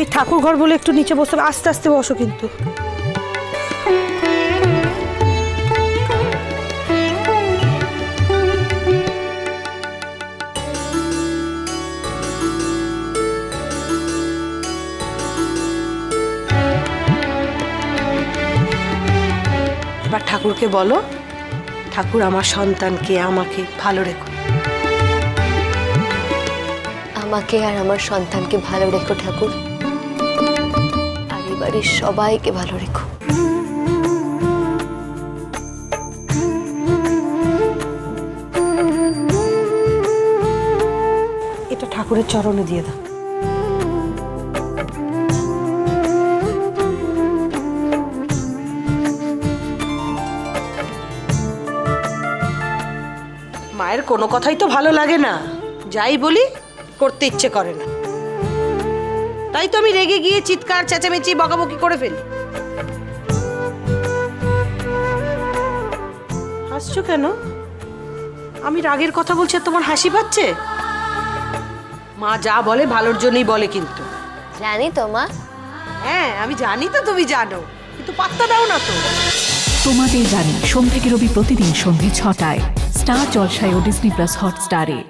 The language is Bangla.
এই ঠাকুর ঘর বলে একটু নিচে বসতে হবে। আস্তে আস্তে বসো কিন্তু। এবার ঠাকুরকে বলো, ঠাকুর আমার সন্তানকে, আমাকে ভালো রেখো। আমাকে আর আমার সন্তানকে ভালো রেখো ঠাকুর। বাড়ির সবাইকে ভালো রেখো। এটা ঠাকুরের চরণে দিয়ে দাও। মায়ের কোনো কথাই তো ভালো লাগে না। যাই বলি, করতে ইচ্ছে করে না। তাই তো আমি রেগে গিয়ে চিৎকার চেঁচামেচি বকাবকি করে ফেলি। হাসছো কেন? আমি রাগের কথা বলছি আর তোমার হাসি পাচ্ছে? মা যা বলে ভালোর জন্যই বলে কিন্তু। জানি তো মা। হ্যাঁ আমি জানি তো তুমি জানো কিন্তু পাত্তা দাও না তো। তোমাদের জানি সোম থেকে রবি প্রতিদিন সন্ধে ছটায় স্টার জলসায় ও ডিসনি প্লাস হটস্টারে।